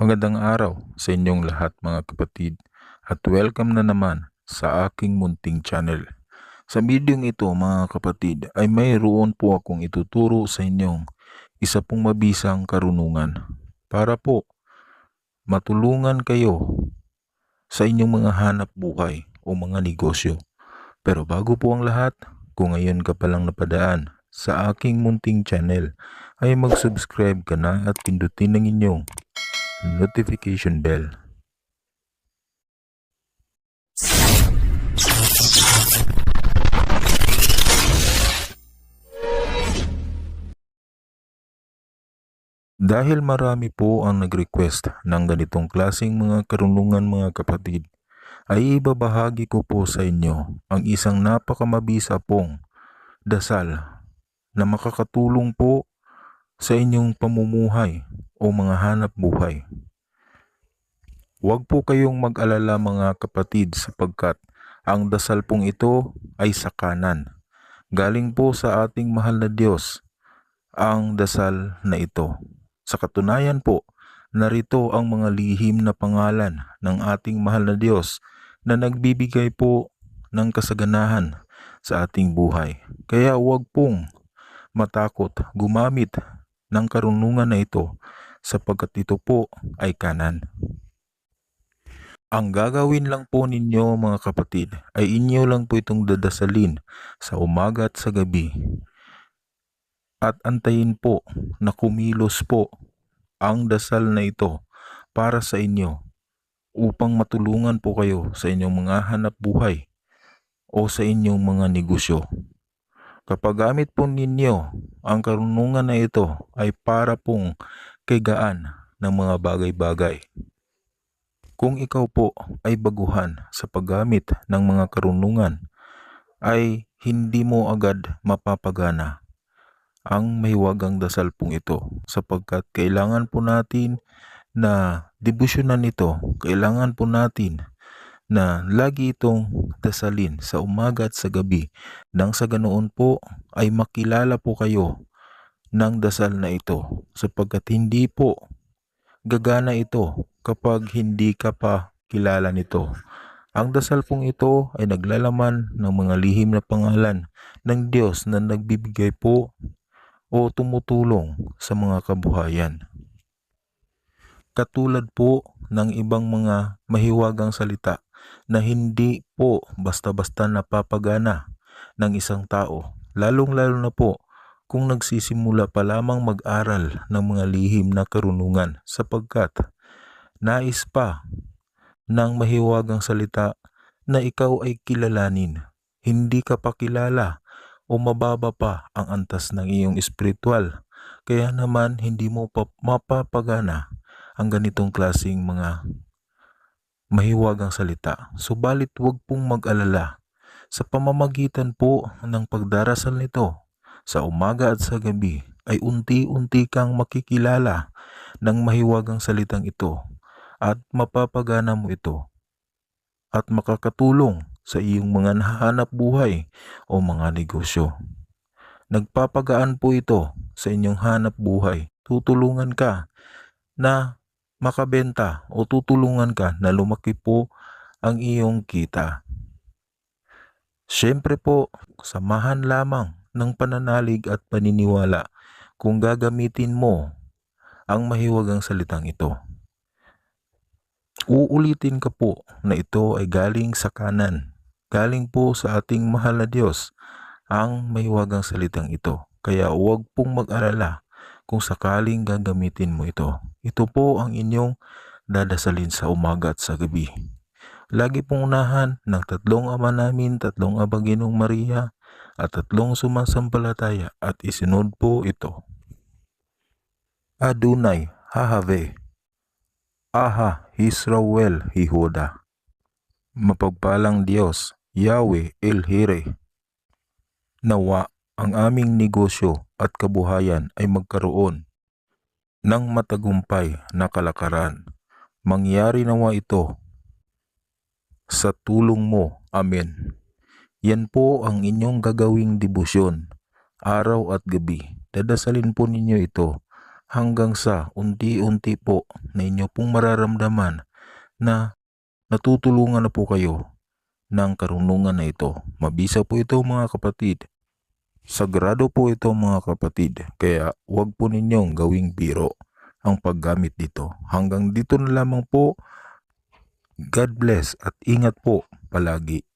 Magandang araw sa inyong lahat mga kapatid at welcome na naman sa aking munting channel. Sa bidyong ito mga kapatid ay mayroon po akong ituturo sa inyong isa pong mabisang karunungan para po matulungan kayo sa inyong mga hanap buhay o mga negosyo. Pero bago po ang lahat, kung ngayon ka palang napadaan sa aking munting channel ay mag-subscribe ka na at pindutin ang inyong notification bell. Dahil marami po ang nag-request ng ganitong klaseng mga karunungan mga kapatid, ay ibabahagi ko po sa inyo ang isang napakamabisa pong dasal na makakatulong po sa inyong pamumuhay o mga hanap buhay. Huwag po kayong mag-alala mga kapatid sapagkat ang dasal pong ito ay sa kanan. Galing po sa ating mahal na Diyos ang dasal na ito. Sa katunayan po, narito ang mga lihim na pangalan ng ating mahal na Diyos na nagbibigay po ng kasaganahan sa ating buhay. Kaya huwag pong matakot gumamit ng karunungan na ito sapagkat ito po ay kanan. Ang gagawin lang po ninyo mga kapatid ay inyo lang po itong dadasalin sa umaga at sa gabi at antayin po na kumilos po ang dasal na ito para sa inyo upang matulungan po kayo sa inyong mga hanap buhay o sa inyong mga negosyo. Kapag gamit po ninyo ang karunungan na ito ay para pong kaygaan ng mga bagay-bagay. Kung ikaw po ay baguhan sa paggamit ng mga karunungan, ay hindi mo agad mapapagana ang mahiwagang dasal pong ito sapagkat kailangan po natin na debusyonan ito, kailangan po natin na lagi itong dasalin sa umaga at sa gabi nang sa ganoon po ay makilala po kayo ng dasal na ito sapagkat hindi po gagana ito kapag hindi ka pa kilala nito. Ang dasal pong ito ay naglalaman ng mga lihim na pangalan ng Diyos na nagbibigay po o tumutulong sa mga kabuhayan. Katulad po ng ibang mga mahiwagang salita na hindi po basta-basta napapagana ng isang tao, lalong-lalo na po kung nagsisimula pa lamang mag-aral ng mga lihim na karunungan sapagkat nais pa ng mahiwagang salita na ikaw ay kilalanin. Hindi ka pa kilala o mababa pa ang antas ng iyong espiritual. Kaya naman hindi mo pa mapapagana ang ganitong klasing mga mahiwagang salita. Subalit huwag pong mag-alala sa pamamagitan po ng pagdarasal nito sa umaga at sa gabi ay unti-unti kang makikilala ng mahiwagang salitang ito at mapapagana mo ito at makakatulong sa iyong mga nahanap buhay o mga negosyo. Nagpapagaan po ito sa inyong hanap buhay. Tutulungan ka na makabenta o tutulungan ka na lumaki po ang iyong kita. Siyempre po, samahan lamang ng pananalig at paniniwala kung gagamitin mo ang mahiwagang salitang ito. Uulitin ka po na ito ay galing sa kanan. Galing po sa ating mahal na Diyos ang mahiwagang salitang ito. Kaya huwag pong mag-alala kung sakaling gagamitin mo ito. Ito po ang inyong dadasalin sa umaga at sa gabi. Lagi pong unahan ng tatlong ama namin, tatlong abaginong Maria, at tatlong sumasampalataya at isinod po ito. Adunay, Hahave, Aha, Israel, Hihuda. Mapagpalang Diyos, Yahweh, El Hire. Nawa ang aming negosyo at kabuhayan ay magkaroon ng matagumpay na kalakaran. Mangyari nawa ito sa tulong mo. Amen. Yan po ang inyong gagawing debosyon, araw at gabi. Dadasalin po ninyo ito hanggang sa unti-unti po na inyo pong mararamdaman na natutulungan na po kayo ng karunungan na ito. Mabisa po ito mga kapatid. Sagrado po ito mga kapatid. Kaya huwag po ninyong gawing biro ang paggamit dito. Hanggang dito na lamang po. God bless at ingat po palagi.